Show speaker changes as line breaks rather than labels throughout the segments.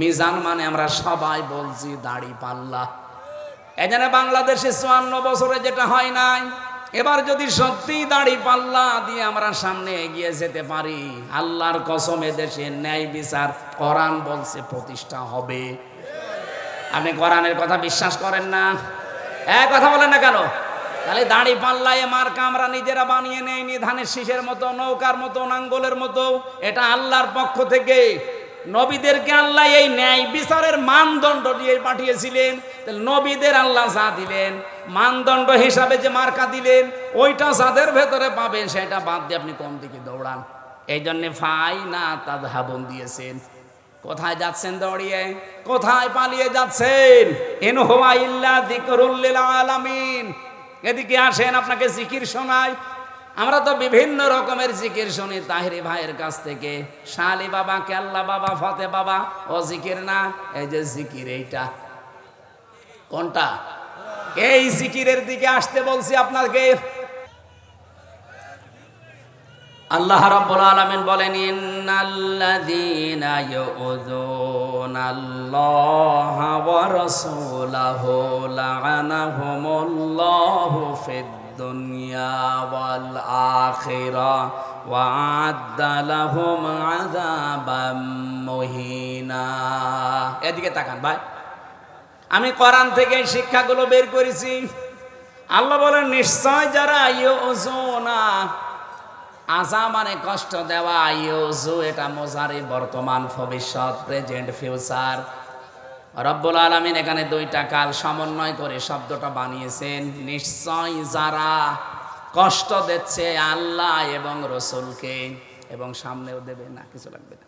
মিজান মানে আমরা সবাই বলছি দাড়ি পাল্লা। এখানে বাংলাদেশে চুয়ান্ন বছরে যেটা হয় নাই, এবার যদি সত্যি দাড়ি পাল্লা দিয়ে আমরা সামনে এগিয়ে যেতে পারি, আল্লাহর কসমে দেশে ন্যায় বিচার কোরআন বলছে প্রতিষ্ঠা হবে। আপনি কোরআনের কথা বিশ্বাস করেন না? এক কথা বলেন না কেন? তাহলে দাড়ি পাল্লায় মার্কা আমরা নিজেরা বানিয়ে নেইনি ধানের শীষের মতো, নৌকার মতো, নাঙ্গলের মতো, এটা আল্লাহর পক্ষ থেকে নবীদেরকে আল্লাহ এই ন্যায় বিচারের মানদণ্ড দিয়ে পাঠিয়েছিলেন। তাহলে নবীদের আল্লাহ যা দিলেন, মানদণ্ড হিসাবে যে মার্কা দিলেন, ওইটা যাদের ভেতরে পাবেন, সেটা বাদ দিয়ে আপনি কোন দিকে দৌড়ান। এই জন্যে ফাই না তাদ হাবন দিয়েছেন। কোথায় যাচ্ছেন দৌড়িয়ে? কোথায় পালিয়ে যাচ্ছেন? ইন হুয়া ইল্লা যিকরুল লিল আলামিন। এদিকে আসেন আপনাকে জিকির শোনাই আমরা তো বিভিন্ন রকমের জিকির শুনি তাহিরি ভাইয়ের কাছ থেকে। শালি বাবা, কেল্লা বাবা, ফতে বাবা, ও জিকির না? এই যে জিকির এইটা। কোনটা? এই জিকিরের দিকে আসতে বলছি আপনাকে। আল্লাহ রাব্বুল আলামিন বলেন, ইন্নাল্লাযীনা ইউযুনাল্লাহা ওয়া রাসূলাহু লা'আনাহুমুল্লাহু এদিকে তাকান ভাই। আমি কোরআন থেকে শিক্ষাগুলো বের করেছি। আল্লাহ বলেন, নিশ্চয় যারা ইউযুনা আজা মানে কষ্ট দেওয়া ইউজু এটা মোজারি বর্তমান ভবিষ্যৎ, প্রেজেন্ট, ফিউচার। রব্বুল আলমিন এখানে দুইটা কাল সমন্বয় করে শব্দটা বানিয়েছেন। নিশ্চয় যারা কষ্ট দিচ্ছে আল্লাহ এবং রসুলকে, এবং সামনেও দেবে না, কিছু লাগবে না।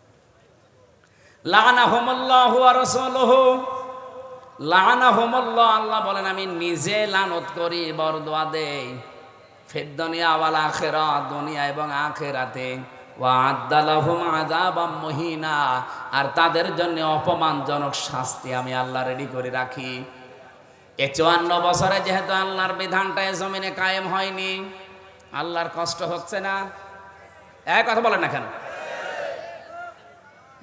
লানা হোমল্লাহ রসুলহ লানা হোমল্লাহ আল্লাহ বলেন, আমি নিজে লানত করি বরদোয়া দেই। ফের দুনিয়া ওয়াল আখেরা দুনিয়া এবং আখেরাতে। মুহিনা। আর তাদের জন্য অপমানজনক শাস্তি আমি আল্লাহ রেডি করে রাখি। এ চুয়ান্ন বছরে যেহেতু আল্লাহর বিধানটা জমিনে কায়েম হয়নি আল্লাহর কষ্ট হচ্ছে না। এক কথা বলেন না কেন?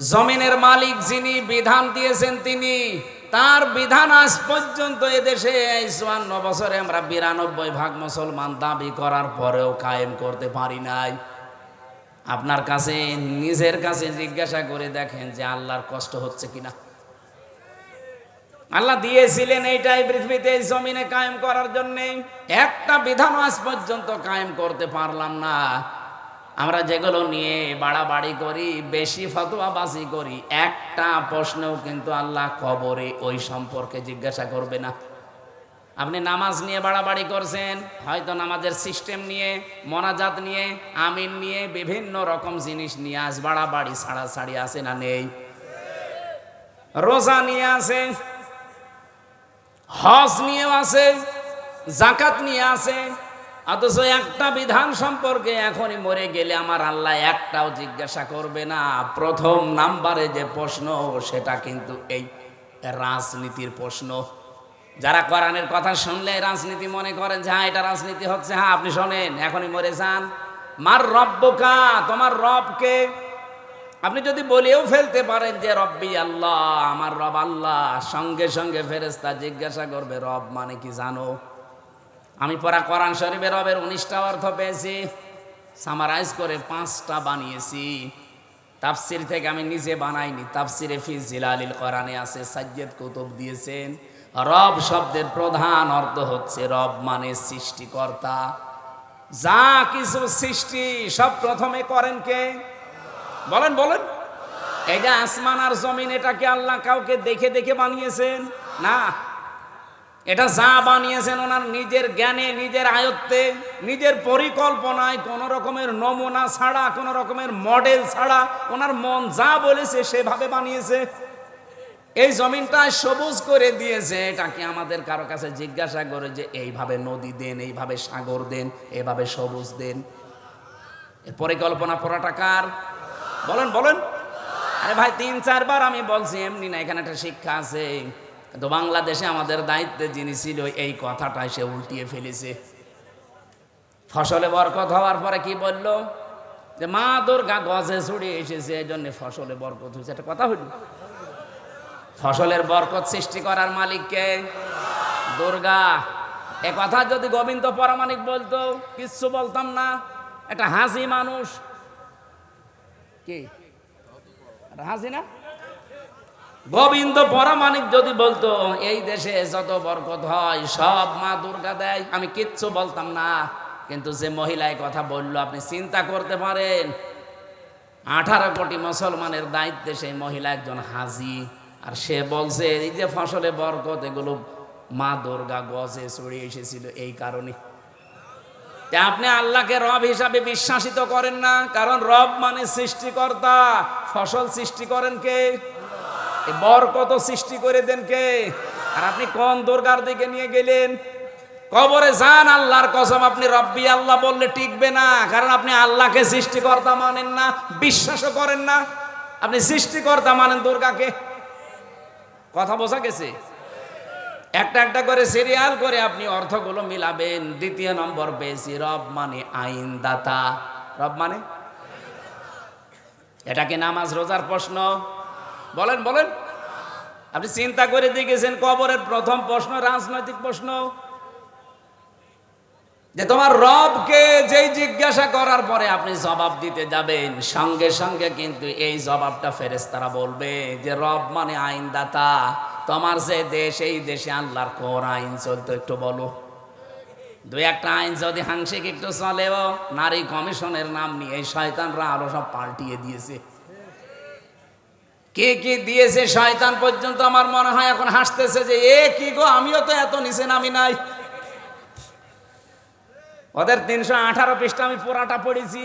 জমিনের মালিক যিনি বিধান দিয়েছেন তিনি, তার বিধান আজ পর্যন্ত এদেশে এই চুয়ান্ন বছরে আমরা বিরানব্বই ভাগ মুসলমান দাবি করার পরেও কায়েম করতে পারি নাই। আপনার কাছে, নিজের কাছে জিজ্ঞাসা করে দেখেন যে আল্লাহর কষ্ট হচ্ছে কিনা। আল্লাহ দিয়েছিলেন এইটাই পৃথিবীতে এই জমিনে কায়েম করার জন্য। একটা বিধান আজ পর্যন্ত কায়েম করতে পারলাম না। আমরা যেগুলো নিয়ে বাড়াবাড়ি করি, বেশি ফতোয়াবাজি করি, একটা প্রশ্নও কিন্তু আল্লাহ কবরে ওই সম্পর্কে জিজ্ঞাসা করবে না। আপনি নামাজ নিয়ে বাড়াবাড়ি করছেন, হয়তো নামাজের সিস্টেম নিয়ে, মনাজাত নিয়ে, আমিন নিয়ে, বিভিন্ন রকম জিনিস নিয়ে আজ বাড়াবাড়ি ছাড়াছাড়ি আছে না নেই? রোজা নিয়ে আছে হজ নিয়েও আছে জাকাত নিয়ে আছে, অথচ একটা বিধান সম্পর্কে এখনই মরে গেলে আমার আল্লাহ একটাও জিজ্ঞাসা করবে না। প্রথম নাম্বারে যে প্রশ্ন, সেটা কিন্তু এই রাজনীতির প্রশ্ন। যারা কোরআনের কথা শুনলে রাজনীতি মনে করেন যে হ্যাঁ এটা রাজনীতি হচ্ছে। হ্যাঁ আপনি শোনেন, এখনই মরে যান। মার রব্বকা, তোমার রবকে আপনি যদি বলেও ফেলতে পারেন যে রব্বি আল্লাহ, আমার রব আল্লাহ, সঙ্গে সঙ্গে ফেরেস্তা জিজ্ঞাসা করবে, রব মানে কি জানো? আমি পড়া কোরআন শরীফের রবের উনিশটা অর্থ পেয়েছি সামারাইজ করে পাঁচটা বানিয়েছি। তাফসির থেকে আমি নিজে বানাইনি, তাফসিরে ফি জিলালিল কোরআনে আছে, সাজ্জেদ কুতুব দিয়েছেন। রব শব্দের প্রধান অর্থ হচ্ছে, রব মানে সৃষ্টিকর্তা। যা কিছু সৃষ্টি, সব প্রথমে করেন কে? বলেন বলেন। এই যে আসমান আর জমিন এটাকে আল্লাহ কাউকে দেখে দেখে বানিয়েছেন? না। এটা যা বানিয়েছেন ওনার নিজের জ্ঞানে, নিজের আয়ত্তে, নিজের পরিকল্পনায়, কোন রকমের নমুনা ছাড়া, কোন রকমের মডেল ছাড়া, ওনার মন যা বলেছে সেভাবে বানিয়েছে। এই জমিনটা সবুজ করে দিয়েছে। এটা কি আমাদের কারও কাছে জিজ্ঞাসা করে যে, এইভাবে নদী দেন, এইভাবে সাগর দেন এইভাবে সবুজ দেন? পরিকল্পনা পড়াটা কার? বলেন বলেন। আরে ভাই, তিন, চারবার আমি বলছি, এমনি না, এখানে একটা শিক্ষা আছে। কিন্তু বাংলাদেশে আমাদের দায়িত্বে যিনি ছিল, এই কথাটা সে উল্টিয়ে ফেলেছে। ফসলে বরকত হওয়ার পরে কি বলল? যে মা দুর্গা গজে ছুড়ে এসেছে, এই জন্য ফসলে বরকত হয়েছে। একটা কথা হইল ফসলের বরকত সৃষ্টি করার মালিককে দুর্গা। এ কথা যদি গোবিন্দ পরামানিক বলতো, কিচ্ছু বলতাম না। একটা হাসি মানুষ কি? একটা হাসি না গোবিন্দ পরামানিক যদি বলতো, এই দেশে যত বরকত হয়, সব মা দুর্গা দেয়। আমি কিচ্ছু বলতাম না। কিন্তু যে মহিলায় কথা বলল, আপনি চিন্তা করতে পারেন, আঠারো কোটি মুসলমানের দায়িত্বে সেই মহিলা একজন হাজি। আর সে বলছে, এই যে ফসলে বরকত, এগুলো মা দুর্গা গজে ছড়িয়ে এসেছিল, এই কারণে আপনি আল্লাহকে রব হিসাবে বিশ্বাসিত করেন না, কারণ রব মানে সৃষ্টিকর্তা। ফসল সৃষ্টি করেন কে? বরকত সৃষ্টি করে দেন কে? আর আপনি কোন দুর্গার দিকে নিয়ে গেলেন? কবরে যান, আল্লাহর কসম, আপনি রব্বি আল্লাহ বললে টিকবে না, কারণ আপনি আল্লাহকে সৃষ্টিকর্তা মানেন না, বিশ্বাসও করেন না। আপনি সৃষ্টিকর্তা মানেন দুর্গাকে। কথা বোঝা গেছে? একটা একটা করে সিরিয়াল করে আপনি অর্থগুলো মিলাবেন। দ্বিতীয় নম্বর পেয়েছি, রব মানে আইনদাতা। রব মানে? এটা কি নামাজ, রোজার প্রশ্ন? বলেন বলেন। আপনি চিন্তা করে দেখেছেন কবরের প্রথম প্রশ্ন, রাজনৈতিক প্রশ্ন? যে তোমার রবকে যেই জিজ্ঞাসা করার পরে আপনি জবাব দিতে যাবেন, সঙ্গে সঙ্গে কিন্তু এই জবাবটা ফেরেস্তারা বলবে যে রব মানে আইনদাতা। তোমার যে দেশ, এই দেশে আল্লাহর কোন আইন চলতো, একটু বলো। দুই একটা আইন যদি হাংসিক একটু চলেও, নারী কমিশনের নাম নিয়ে শয়তানরা আরও সব পাল্টিয়ে দিয়েছে। কে কি দিয়েছে শয়তান পর্যন্ত আমার মনে হয় এখন হাসতেছে যে, এ কি গো, আমিও তো এত নিচে নামি নাই। ওদের তিনশো আঠারো পৃষ্ঠা আমি পোড়াটা পড়েছি।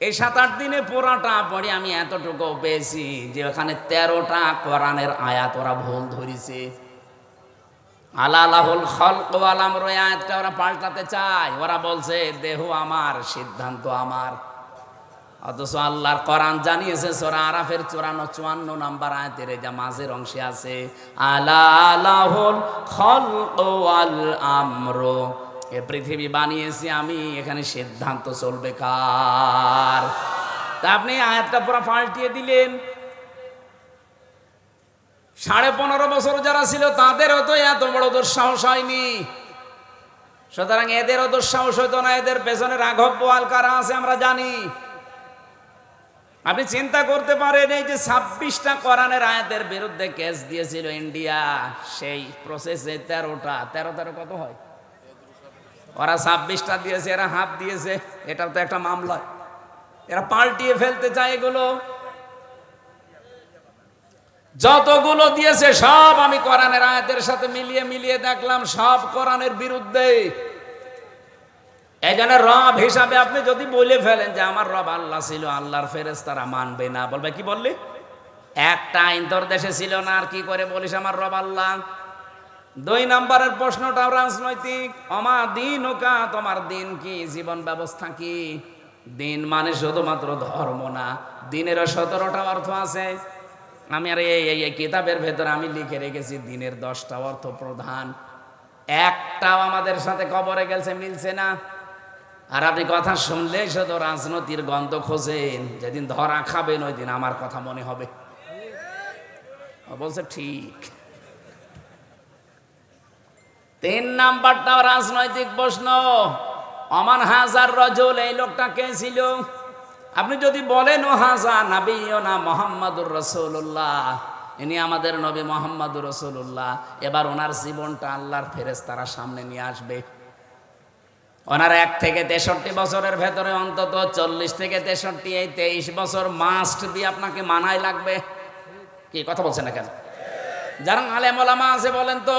এই সাত আট দিনে পোড়াটা পড়ে আমি এতটুকু পেয়েছি যে ওখানে তেরোটা কোরআনের আয়াত ওরা ভুল ধরেছে। আলালাহুল খলক আলাম আয়াতটা ওরা পাল্টাতে চায়। ওরা বলছে, দেহ আমার, সিদ্ধান্ত আমার। অথচ আল্লাহর কোরআন জানিয়েছে, সোরা আরাফের চুরানো চুয়ান্ন নাম্বার আয়াতের যা মাঝের অংশে আছে আলা আলাহুল খলক ওয়াল আমরু। এ পৃথিবী বানিয়েছি আমি, এখানে সিদ্ধান্ত চলবে কার? তা আপনি আয়াতটা পুরো পাল্টিয়ে দিলেন। সাড়ে পনেরো বছর যারা ছিল, তাদেরও তো এত বড় দুঃসাহস হয়নি। সুতরাং এদেরও দুঃসাহস হইতো না, এদের পেছনে রাঘব বোয়াল কারা আছে আমরা জানি। আপনি চিন্তা করতে পারেন, এই যে ছাব্বিশটা কোরআনের আয়াতের বিরুদ্ধে কেস দিয়েছিল ইন্ডিয়া, সেই প্রসেসে তেরোটা, তেরো তেরো কত হয়? ওরা ছাব্বিশটা দিয়েছে, এরা হাফ দিয়েছে। এটা তো একটা মামলা। এরা পাল্টিয়ে ফেলতে চায় এগুলো। যতগুলো দিয়েছে, সব আমি কোরআনের আয়াতের সাথে মিলিয়ে মিলিয়ে দেখলাম, সব কোরআনের বিরুদ্ধে। জন্য রব হিসাবে আপনি যদি বলে ফেলেন যে আমার রব আল্লাহ ছিল, আল্লাহর ফেরেস তারা মানবে না, বলবে কি বললি? একটা আইন তোর দেশে ছিল না, আর কি করে বলিস আমার রব আল্লাহ? দুই নম্বরের প্রশ্নটাও রাজনৈতিক। অমা দিন ওকা তোমার দিন কি? জীবন ব্যবস্থা কি? দিন মানে শুধুমাত্র ধর্ম না। দিনেরও সতেরোটা অর্থ আছে। আমি আর এই এই কিতাবের ভেতরে আমি লিখে রেখেছি, দিনের দশটা অর্থ প্রধান। একটাও আমাদের সাথে কবরে গেছে, মিলছে না। আর আপনি কথা শুনলে শুধু রাজনীতির গন্ধ খোঁজেন। যেদিন ধরা খাবেন, ওই দিন আমার কথা মনে হবে। বলছে, ঠিক। তিন নাম্বারটাও রাজনৈতিক প্রশ্ন। অমান হাজার রজল, এই লোকটা কে ছিল? আপনি যদি বলেন, ও হাজা নাবি না মোহাম্মদুর রসুল্লাহ ইনি আমাদের নবী মোহাম্মদুর রসুল্লাহ এবার ওনার জীবনটা আল্লাহর ফেরেস তারা সামনে নিয়ে আসবে। ওনার এক থেকে তেষট্টি বছরের ভেতরে অন্তত চল্লিশ থেকে তেষট্টি, এই তেইশ বছর মাস্ট দিয়ে আপনাকে মানায় লাগবে। কি, কথা বলছেন না কেন? যারা আলেম আছে বলেন তো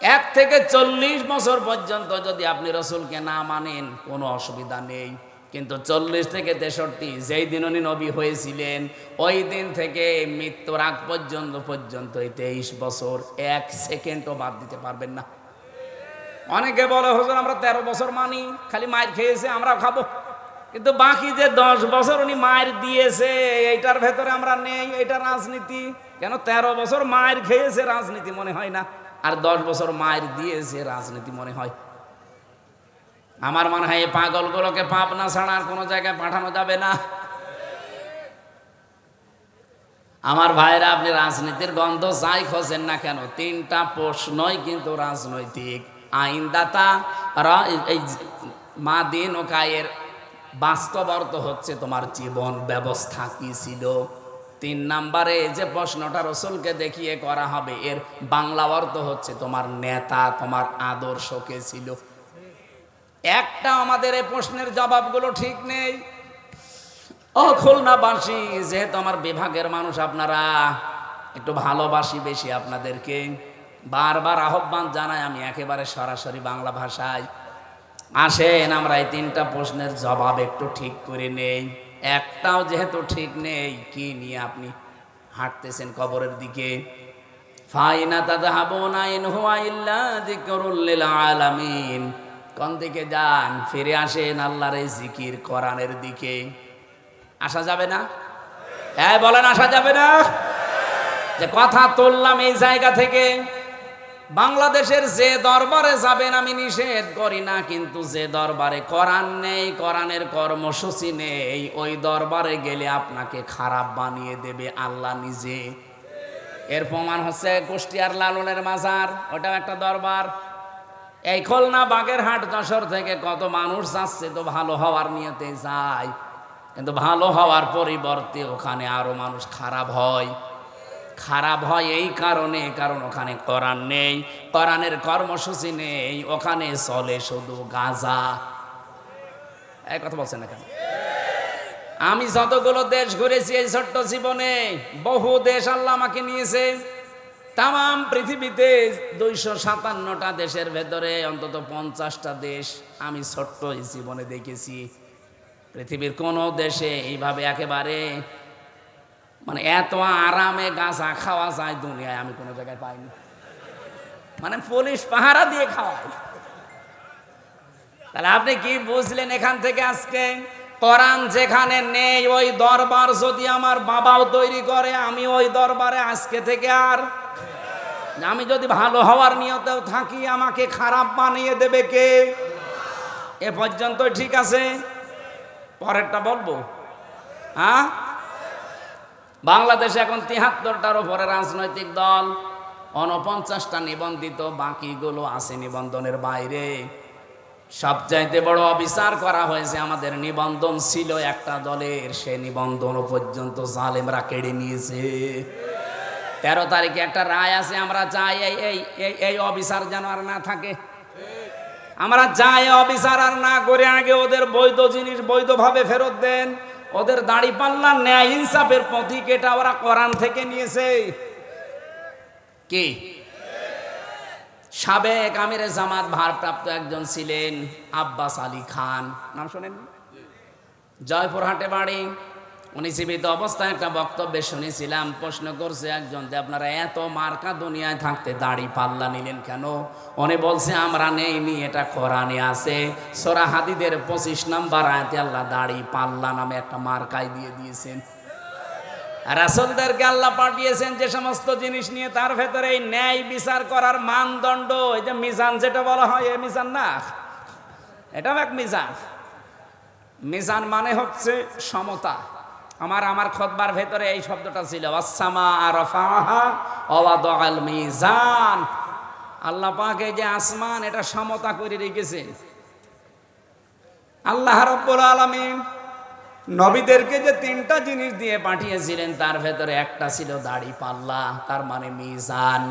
এক থেকে চল্লিশ বছর পর্যন্ত যদি আপনি রসুলকে না মানেন, কোনো অসুবিধা নেই। কিন্তু চল্লিশ থেকে তেষট্টি, যেই দিন উনি নবী হয়েছিলেন, ওই দিন থেকে মৃত্যুর আগ পর্যন্ত পর্যন্ত এই তেইশ বছর, এক সেকেন্ডও বাদ দিতে পারবেন না। অনেকে বলে, হুজুর, আমরা তেরো বছর মানি, খালি মায়ের খেয়েছে আমরা খাব। কিন্তু বাকি যে দশ বছর উনি মায়ের দিয়েছে, এইটার ভেতরে আমরা নেই এটা রাজনীতি। কেন তেরো বছর মায়ের খেয়েছে, রাজনীতি মনে হয় না। আর দশ বছর মায়ের দিয়েছে রাজনীতি মনে হয়। আমার মনে হয় এই পাগলগুলোকে পাপ না ছাড়া আর কোনো জায়গায় পাঠানো যাবে না। আমার ভাইরা, আপনি রাজনীতির গন্ধ যাই খোঁজেন না কেন, তিনটা প্রশ্নই কিন্তু রাজনৈতিক। আইনদাতা এই মা দিন ও কায়ের বাস্তব অর্থ হচ্ছে তোমার জীবন ব্যবস্থা কি ছিল? তিন নাম্বারে যে প্রশ্নটা রসুলকে দেখিয়ে করা হবে, এর বাংলা অর্থ হচ্ছে তোমার নেতা, তোমার আদর্শ কে ছিল। একটা আমাদের এই প্রশ্নের জবাবগুলো ঠিক নেই। ও খুলনাবাসী, যেহেতু আমার বিভাগের মানুষ আপনারা, একটু ভালোবাসি বেশি আপনাদেরকে। বারবার আহ্বান জানাই আমি একেবারে সরাসরি বাংলা ভাষায়। আসেন, আমরা এই তিনটা প্রশ্নের জবাব একটু ঠিক করে নেই। একটাও যেহেতু ঠিক নেই, কি নিয়ে আপনি হাঁটতেছেন কবরের দিকে? ফাইনা তাদহাবুনা ইন হুয়া ইল্লা যিকরুল আলামিন। কোন দিকে যান, ফিরে আসেন আল্লাহর এই জিকির কোরআনের দিকে। আসা যাবে না? হ্যাঁ বলেন আসা যাবে না? যে কথা তুললাম এই জায়গা থেকে। বাংলাদেশের যে দরবারে যাবেন, আমি নিষেধ করি না, কিন্তু যে দরবারে কোরআন নেই, কোরআনের কর্মসূচি নেই, ওই দরবারে গেলে আপনাকে খারাপ বানিয়ে দেবে, আল্লাহ নিজে। এর প্রমাণ হচ্ছে কুষ্টিয়ার লালনের মাজার, ওটাও একটা দরবার। এই খুলনা বাগেরহাট যশোর থেকে কত মানুষ যাচ্ছে, তো ভালো হওয়ার নিয়তে যায়, কিন্তু ভালো হওয়ার পরিবর্তে ওখানে আরও মানুষ খারাপ হয়। খারাপ হয় এই কারণে, কারণ ওখানে কোরআন নেই, কোরআনের কর্মসূচি নেই, ওখানে চলে শুধু গাঁজা। এই কথা বলছেন না কেন? আমি যতগুলো দেশ ঘুরেছি এই ছোট্ট জীবনে, বহু দেশ আল্লাহ আমাকে নিয়েছে। তাম পৃথিবীতে দুইশো সাতান্নটা দেশের ভেতরে অন্তত পঞ্চাশটা দেশ আমি ছোট্ট জীবনে দেখেছি। পৃথিবীর কোনো দেশে এইভাবে একেবারে মানে এত আরামে গাঁজা খাওয়া যায় দুনিয়ায়, আমি কোনো জায়গায় পাইনি। মানে পুলিশ পাহারা দিয়ে খাওয়ায়। তাহলে আপনি কি বুঝলেন এখান থেকে আজকে? কোরআন যেখানে নেই, ওই দরবার যদি আমার বাবাও তৈরি করে, আমি ওই দরবারে আজকে থেকে আর আমি যদি ভালো হওয়ার নিয়তেও থাকি, আমাকে খারাপ বানিয়ে দেবে কে? এ পর্যন্ত ঠিক আছে? পরেরটা বলব। হ্যাঁ? বাংলাদেশে এখন তিহাত্তরটার উপরে রাজনৈতিক দল। অনপঞ্চাশটা নিবন্ধিত, বাকিগুলো আছে নিবন্ধনের বাইরে। সবচাইতে বড় অবিচার করা হয়েছে আমাদের নিবন্ধন ছিল একটা দলের, সে নিবন্ধন পর্যন্ত জালেমরা কেড়ে নিয়েছে। তেরো তারিখে একটা রায় আছে, আমরা চাই এই এই অবিচার যেন আর না থাকে। আমরা যাই অবিচার আর না করে আগে ওদের বৈধ জিনিস বৈধভাবে ফেরত দেন। ওদের দাড়ি পাল্লা ন্যায় ইনসাফের পথিক এটা ওরা কোরআন থেকে নিয়েছে। কে? সাবেক আমিরে জামাত ভারপ্রাপ্ত একজন ছিলেন আব্বাস আলী খান। নাম শোনেন জয়পুরহাটে বাড়ি। উনি জীবিত অবস্থায় একটা বক্তব্যে শুনেছিলাম, প্রশ্ন করছে একজন যে, আপনারা এত মার্কা দুনিয়ায় থাকতে দাড়ি পাল্লা নিলেন কেন? উনি বলছে, আমরা নেইনি, এটা কোরআনে আছে। সোরা হাদিদের পঁচিশ নাম্বার আয়াতে আল্লাহ দাড়ি পাল্লা নামে একটা মার্কাই দিয়ে দিয়েছেন। রাসলদেরকে আল্লাহ পাঠিয়েছেন যে সমস্ত জিনিস নিয়ে, তার ভেতরে এই ন্যায় বিচার করার মানদণ্ড, এই যে মিজান যেটা বলা হয় এই মিজান না, এটাও এক মিজান। মিজান মানে হচ্ছে সমতা। আমার আমার খতবার ভেতরে এই শব্দটা ছিল মিজান। আল্লাহ পাকে যে আসমান, এটা সমতা করে রেখেছেন আল্লাহ রব্বুল আলামিন নবীদেরকে যে তিনটা জিনিস দিয়ে পাঠিয়েছিলেন, তার ভেতরে একটা ছিল দাড়ি পাল্লা, তার মানে মিজান।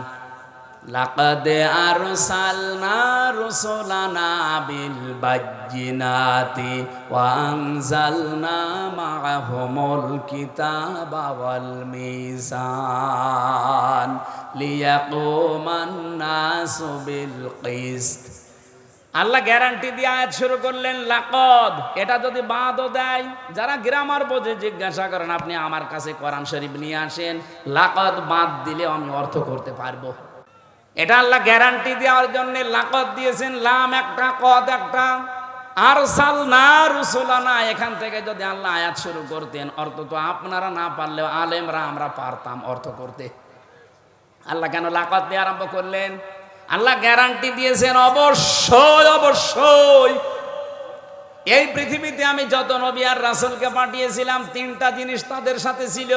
লাকাদ আরসালনা রুসুলানা বিল বাজ্জিনাতি ওয়া আনজালনা মাআহুমুল কিতাবা ওয়াল মিজান লিয়াকুমান নাসু বিল কিসত। আল্লাহ গ্যারান্টি দিয়ে আয়াত শুরু করলেন, লাকদ। এটা যদি বাদও দেয়, যারা গ্রামার বোঝে, জিজ্ঞাসা করেন, আপনি আমার কাছে কোরআন শরীফ নিয়ে আসেন? লাকদ বাদ দিলে আমি অর্থ করতে পারব। এটা আল্লাহ গ্যারান্টি দেওয়ার জন্য লাকত দিয়েছেন, লাম একটা, কদ একটা। আর সাল না রুসুলানা, এখান থেকে যদি আল্লাহ আয়াত শুরু করতেন, অর্থ তো আপনারা না পারলেও আলেমরা আমরা পারতাম অর্থ করতে। আল্লাহ কেন লাকত দিয়ে আরম্ভ করলেন? আল্লাহ গ্যারান্টি দিয়েছেন, অবশ্যই অবশ্যই। এই পৃথিবীতে আমি যত নবী আর রাসুলকে পাঠিয়েছিলাম, তিনটা জিনিস তাদের সাথে ছিল।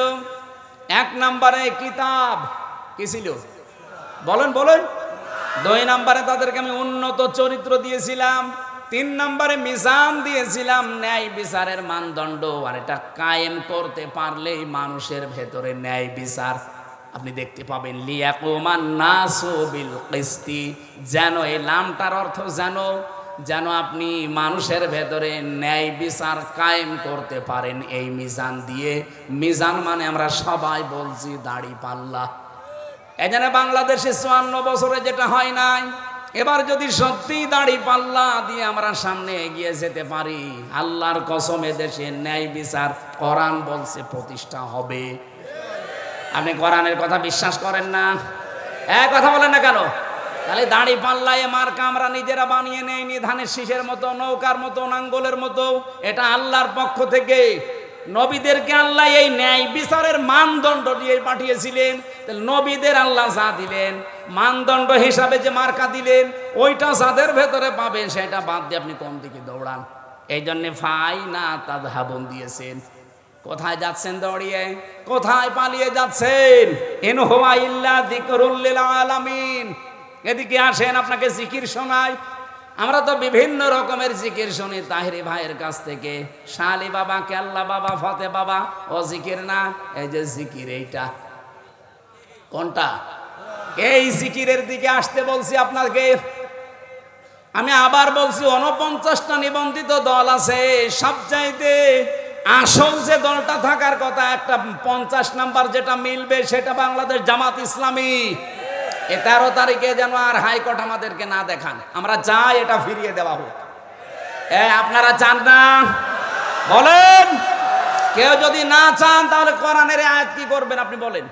এক নম্বরে কিতাব, কি ছিল? বলেন বলেন। দুই নম্বরে তাদেরকে আমি উন্নত চরিত্র দিয়েছিলাম, তিন নম্বরে মিজান দিয়েছিলাম, ন্যায় বিচারের মানদণ্ড, আর এটা কায়েম করতে পারলেই মানুষের ভেতরে ন্যায় বিচার। আপনি দেখতে পাবেন, লিয়াকুমান নাসু বিল কিস্তি, যেন এই নামটার অর্থ যেন যেন আপনি মানুষের ভেতরে ন্যায় বিচার কায়েম করতে পারেন এই মিজান দিয়ে। মিজান মানে আমরা সবাই বলছি দাড়ি পাল্লা। এখানে বাংলাদেশে চুয়ান্ন বছরে যেটা হয় নাই। এবার যদি সত্যি দাড়ি পাল্লা দিয়ে আমরা সামনে এগিয়ে যেতে পারি, আল্লাহর কসমে দেশে ন্যায় বিচার কোরআন বলছে প্রতিষ্ঠা হবে। আপনি কোরআনের কথা বিশ্বাস করেন না? এক কথা বলেন না কেন? তাহলে দাড়ি পাল্লায় মার্কা আমরা নিজেরা বানিয়ে নেইনি ধানের শীষের মতো, নৌকার মতো, নাঙ্গলের মতো, এটা আল্লাহর পক্ষ থেকে নবীদেরকে আল্লাহ এই ন্যায় বিচারের মানদণ্ড দিয়ে পাঠিয়েছিলেন। নবীদের আল্লাহ যা দিলেন, মানদণ্ড হিসাবে যে মার্কা দিলেন, ওইটা যাদের ভেতরে পাবেন, সেটা বাদ দিয়ে আপনি কোন দিকে দৌড়ান। এই জন্যে ফাই না তাদ হাবন দিয়েছেন। কোথায় যাচ্ছেন দৌড়িয়ে? কোথায় পালিয়ে যাচ্ছেন? এন হুয়া ইল্লা যিকরুল লিল আলামিন। এদিকে আসেন আপনাকে জিকির শোনাই আমরা তো বিভিন্ন রকমের জিকির শুনি, তাহিরি ভাইয়ের কাছ থেকে। শালি বাবা, কেল্লা বাবা, ফতে বাবা, ও জিকির না? এই যে জিকির এইটা। কোনটা? এই জিকিরের দিকে আসতে বলছি আপনাকে। আমি আবার বলছি উনপঞ্চাশটা নিবন্ধিত দল আছে। সব চাইতে আসল যে দলটা থাকার কথা, একটা পঞ্চাশ নাম্বার যেটা মিলবে, সেটা বাংলাদেশ জামাত ইসলামী। এ তেরো তারিখে যেন আর হাইকোর্ট আমাদেরকে না দেখান। আমরা যাই, এটা ফিরিয়ে দেওয়া হোক। আপনারা চান না? বলেন। কেউ যদি না চান, তাহলে কোরআনের আয়াত কি করবেন আপনি বলেন।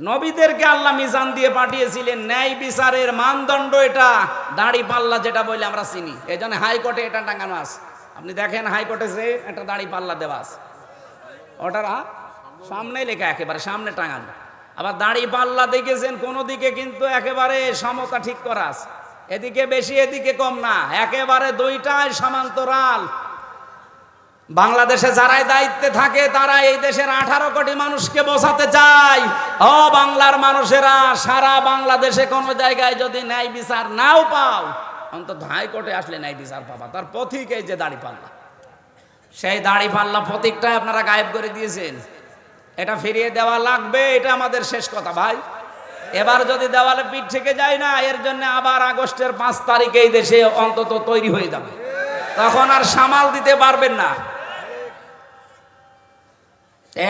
নবীদেরকে আল্লাহ মিজান দিয়ে পাঠিয়েছিলেন, ন্যায় বিচারের মানদণ্ড এটা। দাড়ি পাল্লা যেটা বলে আমরা চিনি। এই জন্য হাইকোর্টে এটা টাঙানো আছে। আপনি দেখেন হাইকোর্টে যে একটা দাড়ি পাল্লা দেওয়া আছে। ওটার সামনেই লেখা একেবারে সামনে টাঙানো। আবার দাড়ি পাল্লা দেখেছেন, কোনো দিকে কিন্তু একেবারে সমতা ঠিক করা আছে। এদিকে বেশি, এদিকে কম না, একেবারে দুইটাই সমান্তরাল। বাংলাদেশে যারাই দায়িত্বে থাকে, তারা এই দেশের আঠারো কোটি মানুষকে বোঝাতে চায়। অ বাংলার মানুষেরা, সারা বাংলাদেশে কোনো জায়গায় যদি ন্যায় বিচার নাও পাও, অন্তত হাইকোর্টে আসলে ন্যায় বিচার পাবা। তার পথিক এই যে দাড়ি পাল্লা। সেই দাড়ি পাল্লা প্রতীকটাই আপনারা গায়েব করে দিয়েছেন। এটা ফিরিয়ে দেওয়া লাগবে, এটা আমাদের শেষ কথা ভাই। এবার যদি দেওয়ালে পিঠ থেকে যায় না, এর জন্য আবার আগস্টের পাঁচ তারিখে এই দেশে অন্তত তৈরি হয়ে যাবে। তখন আর সামাল দিতে পারবেন না।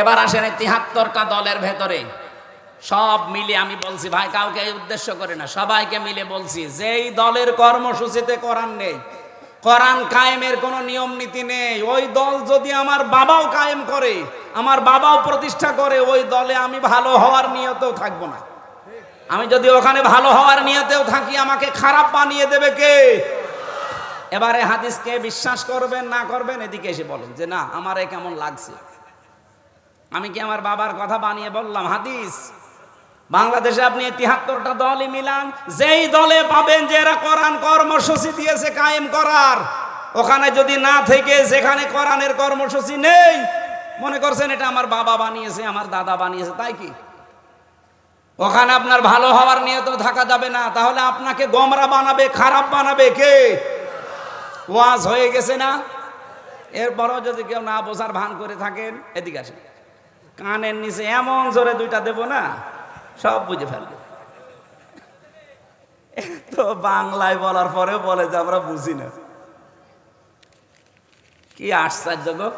এবার আসেন তিহাত্তরটা দলের ভেতরে। সব মিলে আমি বলছি, ভাই, কাউকে উদ্দেশ্য করে না, সবাইকে মিলে বলছি, যেই দলের কর্মসূচিতে কোরআন নেই, কোরআন কায়েমের কোনো নিয়ম নীতি নেই, ওই দল যদি আমার বাবাও কায়েম করে আমার বাবাও প্রতিষ্ঠা করে, ওই দলে আমি ভালো হওয়ার নিয়তেও থাকব না। আমি যদি ওখানে ভালো হওয়ার নিয়তেও থাকি, আমাকে খারাপ বানিয়ে দেবে কে? এবারে হাদিসকে বিশ্বাস করবেন, না করবেন, এদিকে এসে বলেন যে, না, আমার এ কেমন লাগছে? আমি কি আমার বাবার কথা বানিয়ে বললাম? হাদিস। বাংলাদেশে আপনি তিহাত্তরটা দলই মিলান, যেই দলে পাবেন, যে এরা কোরআন কর্মসূচি দিয়েছে, কায়েম করার। ওখানে যদি না থেকে, যেখানে কোরআনের কর্মসূচি নেই মনে করছেন এটা আমার বাবা বানিয়েছে, আমার দাদা বানিয়েছে, তাই কি? ওখানে আপনার ভালো হওয়ার নিয়ে তো থাকা যাবে না, তাহলে আপনাকে গমরা বানাবে, খারাপ বানাবে কে? ওয়াজ হয়ে গেছে না? এরপরও যদি কেউ না বোঝার ভান করে থাকেন, এদিকে আসেন। কানের নিচে এমন জোরে দুইটা দেব না, সব বুঝে ফেলবে। তো বাংলায় বলার পরেও বলে যে আমরা বুঝি না। কি আশ্চর্য গো।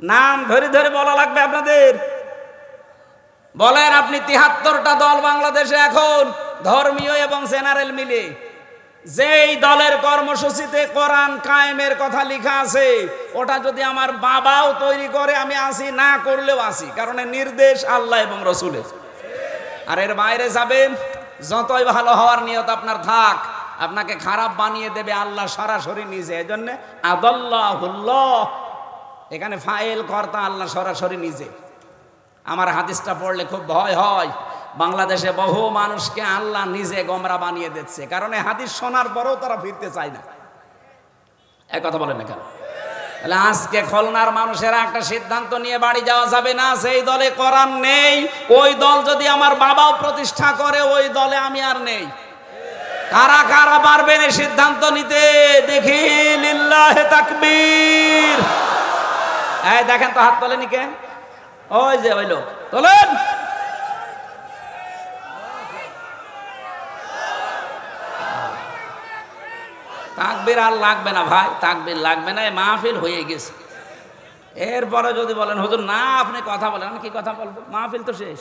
নাম ধরে ধরে বলা লাগবে আপনাদের। বলেন আপনি তিহাত্তরটা দল বাংলাদেশে এখন, ধর্মীয় এবং জেনারেল মিলে। যেই দলের কর্মসূচিতে কোরআন কায়েমের কথা লেখা আছে, ওটা যদি আমার বাবাও তৈরি করে, আমি আসি, না করলেও আসি, কারণ নির্দেশ আল্লাহ এবং রসুলের। আর এর বাইরে যাবেন, যতই ভালো হওয়ার নিয়ত আপনার থাক, আপনাকে খারাপ বানিয়ে দেবে আল্লাহ সরাসরি নিজে এই জন্যে আদল্লাহুল্লাহ। এখানে ফাইল কর্তা আল্লাহ সরাসরি নিজে। আমার হাদিসটা পড়লে খুব ভয় হয়। বাংলাদেশে বহু মানুষকে আল্লাহ নিজে গমরা বানিয়ে দিচ্ছে। কারণ এই হাদিস শোনার পরেও তারা ফিরতে চায় না। এক কথা বলেন না কেন? তাহলে আজকে খুলনার মানুষেরা একটা সিদ্ধান্ত নিয়ে বাড়ি যাওয়া যাবে না? সেই দলে করার নেই। ওই দল যদি আমার বাবাও প্রতিষ্ঠা করে, ওই দলে আমি আর নেই। কারা কারা পারবেন এই সিদ্ধান্ত নিতে? দেখি লিল্লাহে তাকবীর। এই দেখেন তো হাত তোলেনি কে? ওই যে ওই লোক। তোলেন! তাকবির আর লাগবে না ভাই, তাকবির লাগবে না এই মাহফিল হয়ে গেছে। এরপরে যদি বলেন, হুজুর, না, আপনি কথা বলেন কি কথা বলব? মাহফিল তো শেষ।